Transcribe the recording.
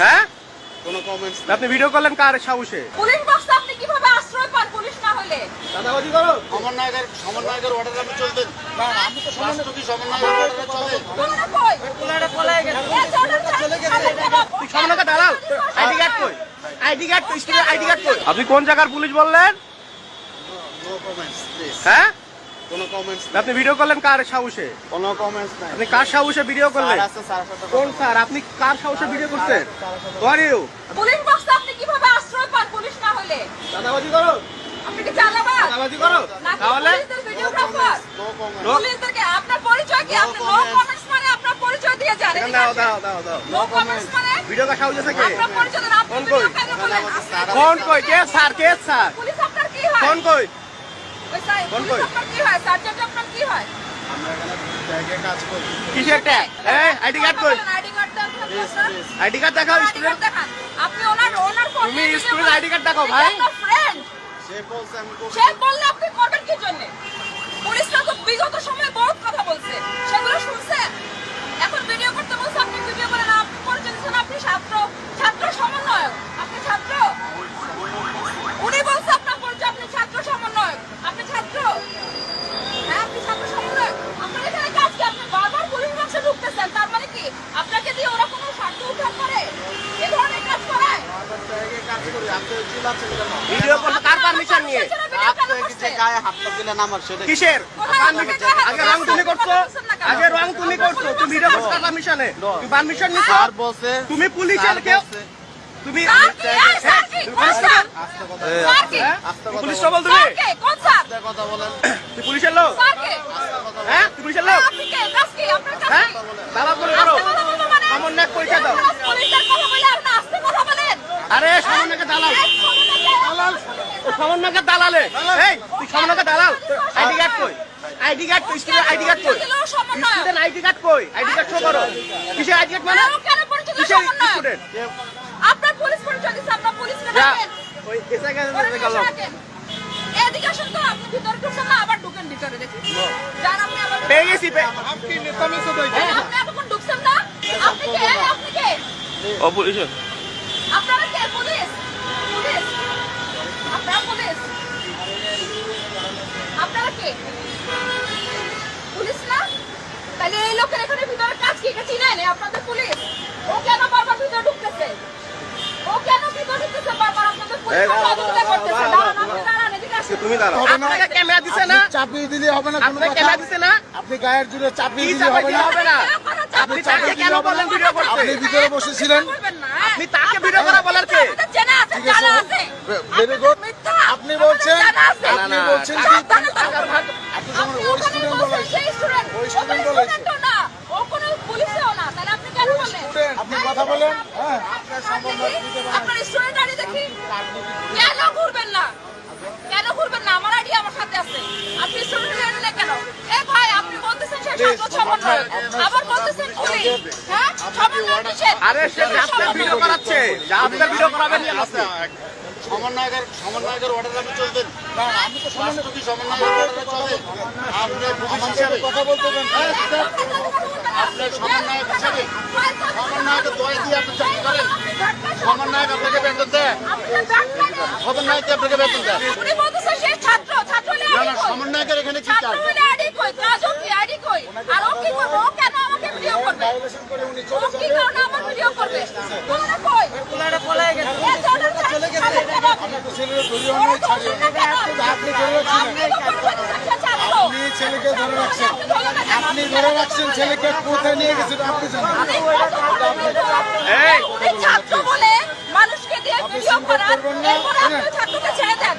হ্যাঁ? কোনো কমেন্টস আপনি ভিডিও করলেন কার সাহসে? পুলিশ আপনি কীভাবে আশ্রয় পান পুলিশ না হলে? দাদাবাজি করো। সমন্বয়কের সমন্বয়কের অর্ডার আমি চলতে আমি তো সমন্বয়কের অর্ডার চলে তোমরা কই? এ জনের চলে গেছে তুই সামনে দাঁড়াও। আইডি কার্ড কই? আইডি কার্ড কই? স্টুডেন্ট আইডি কার্ড কই? আপনি কোন জায়গার পুলিশ বললেন? নো কমেন্টস প্লিজ হ্যাঁ? কোনো কমেন্টস আপনি ভিডিও করলেন কার সাহসে? কোনো কমেন্টস নাই। আপনি কার সাহসে ভিডিও করলেন? কোন স্যার? আপনি কার সাহসে ভিডিও করছেন? ইউ পুলিশ বাসটা আপনি কীভাবে আশ্রয় পান পুলিশ না হলে? দাদাবাজি করো। আপনি কি চালাবাজ দাদাবাজি করো। তাহলে? ভিডিওগ্রাফার নো কমেন্টস লোক- পুলিশদেরকে আপনার পরিচয় কি? আপনি নো কমেন্টস মানে আপনার পরিচয় দিয়ে যান দাও দাও দাও দাও। নো কমেন্টস মানে ভিডিও কার সাহসে থেকে? আপনার পরিচয় দেন আপনি কোন কই? কে স্যার? কে স্যার? পুলিশ আপনার কি হয়? কোন কই? কিসের ট্যাগ এই আইডি কার্ড কই? আইডি কার্ড দেন প্লিজ প্লিজ আইডি কার্ড দেখাও আইডি স্টুডেন্ট কার্ড আপনি ওনার ওনার তুমি student ID card দেখাও, ভাই। সে বলছে আমি করব সে বললে আপনি করবেন কি জন্য পুলিশরা তো বিগত সময়ে বহুত কথা বলছে সেগুলো শুনছেন এখন ভিডিও করতে বলছে আপনি ভিডিও করেন আপনি পরিচয় দিচ্ছেন আপনি ছাত্র ছাত্র সমন্বয়ক আপনি ছাত্র উনি বলছে আপনার পরিচয় আপনি ছাত্র সমন্বয়ক আপনি ছাত্র হ্যাঁ আপনি ছাত্র সমন্বয়ক আপনার এখানে কাজ কি আপনি বারবার পুলিশ বাক্সে ঢুকতেছেন তার মানে কি আপনাকে দিয়ে ওরা কোনো স্বার্থ উদ্ধার করে এই ধরনের কাজ করায় আমরা জায়গায় কাজ করি আপনি চিল্লাচ্ছেন কেন ভিডিও করতে কার পারমিশন নিয়ে? আমার? কিসের? আগে রং তুমি করছ। আগে রং তুমি করছ তুমি ভিডিও করছ কার পারমিশনে তুমি পারমিশন নিছো? স্যার বলছে তুমি পুলিশের কেউ তুমি পুলিশ? হ্যাঁ? কথা পুলিশ। সবল তুমি স্যার কে? কোন স্যার? আস্তে কথা বলেন। পুলিশের লোক? হ্যাঁ? পুলিশের লোক? হ্যাঁ? দাদা করে করো? সামান্য এক পয়সা দাও পুলিশের কথা বলে আপনি আস্তে কথা বলেন? আরে সামান্যকে দালাল। দালাল। ও দালালে। এই তুই সামান্যকে দালাল। আইডি কার্ড কই? আইডি কার্ড কই? স্টুডেন্ট আইডি কার্ড কই? স্টুডেন্ট আইডি কার্ড কই? আইডি কার্ড শো করো। কিসের আইডি কার্ড মানে? দিল স্টুডেন্ট আপনার পুলিশ পরিচয় দিচ্ছে, আপনার পুলিশকে যা। ডাকেন। ওই এসে গেছে পরিচয় গেল। এদিকে আসুন তো, আপনি ভিতরে ঢুকছেন না, আবার ঢুকেন ভিতরে দেখি। যান আপনি আবার- পেয়ে গেছি পে- আপনি এতক্ষণ ঢুকছেন না? আপনি কে? আপনি কে? ও পুলিশ আপনারা কে? পুলিশ? পুলিশ? আপনারা পুলিশ? আপনারা কে? পুলিশ না? তাহলে এই লোকের এখানে ভিতরে কাজ কি? চিনেন? আপনাদের পুলিশ? ও কেন বারবার ভিতরে ঢুকতেছে? ও কেন ভিতরে ঢুকতেছে বারবার? আপনাদের পুলিশ সহযোগিতা করতেছে। দাঁড়ান, আপনি দাঁড়ান, এদিকে আসুন। তুমি দাঁড়াও আপনাকে ক্যামেরা দিছে না চাপিয়ে দিলে হবে না কোনো কথা দিছে না আপনি গায়ের জুড়ে চাপিয়ে দিলে হবে না হবে না আপনি তাকে কেন বলেন ভিডিও করতে আপনি ভিতরে বসেছিলেন? আপনি তাকে ভিডিও করা বলার কে আপনাদের চেনা আছে, জানা আছে। Very good. আপনি বলছেন আপনি বলছেন আপনি আপনি ওই স্টুডেন্ট ও কোনো বলেছে। student ও না, পুলিশেও না, তাহলে আপনি কেন বললেন? আপনি কথা বলেন হ্যাঁ আপনার student ID দেখি। কেন ঘুরবেন না? কেন ঘুরবেন না? আমার ID আমার সাথে আছে। আপনি student আরে সে আপনার ভিডিও করাচ্ছে। আপনার ভিডিও করাবেন আচ্ছা, সমন্বয়কের সমন্বয়কের অর্ডার আমি চলতে আমি তো সমন্বয় সমন্বয়কের অর্ডার চলে আপনি কথা বলতে আপনার সমন্বয়ক হিসাবে সমন্বয়কের দয় দিয়ে আপনি চাকরি করেন। সমন্বয়ক আপনাকে বেতন দেয়। সমন্বয়ক আপনাকে বেতন দেয়। উনি বলতেছে সে ছাত্র। ছাত্র হলে না আইডি না কই? সমন্বয়কের এখানে কি ছাত্র কাজ হলে আইডি কই কাজও কি আইডি কই আর ও কি করবে? ও কেন আমাকে ভিডিও করবে? ভায়োলেশন করে উনি ও কি কারণে আমার ভিডিও করবে? তোমরা কই? এ জনের চলে গেছে। আপনি তো ছেলের ধরে অনেক ছাড়িয়ে আপনি ধরে রাখছেন আপনি ছেলেকে ধরে রাখছেন আপনি ধরে রাখছেন ছেলেকে কোথায় নিয়ে গেছেন আপনি জানেন। এই ছাত্র বলে মানুষকে দিয়ে ভিডিও করার এরপর আপনি ছাত্রকে ছেড়ে দেন।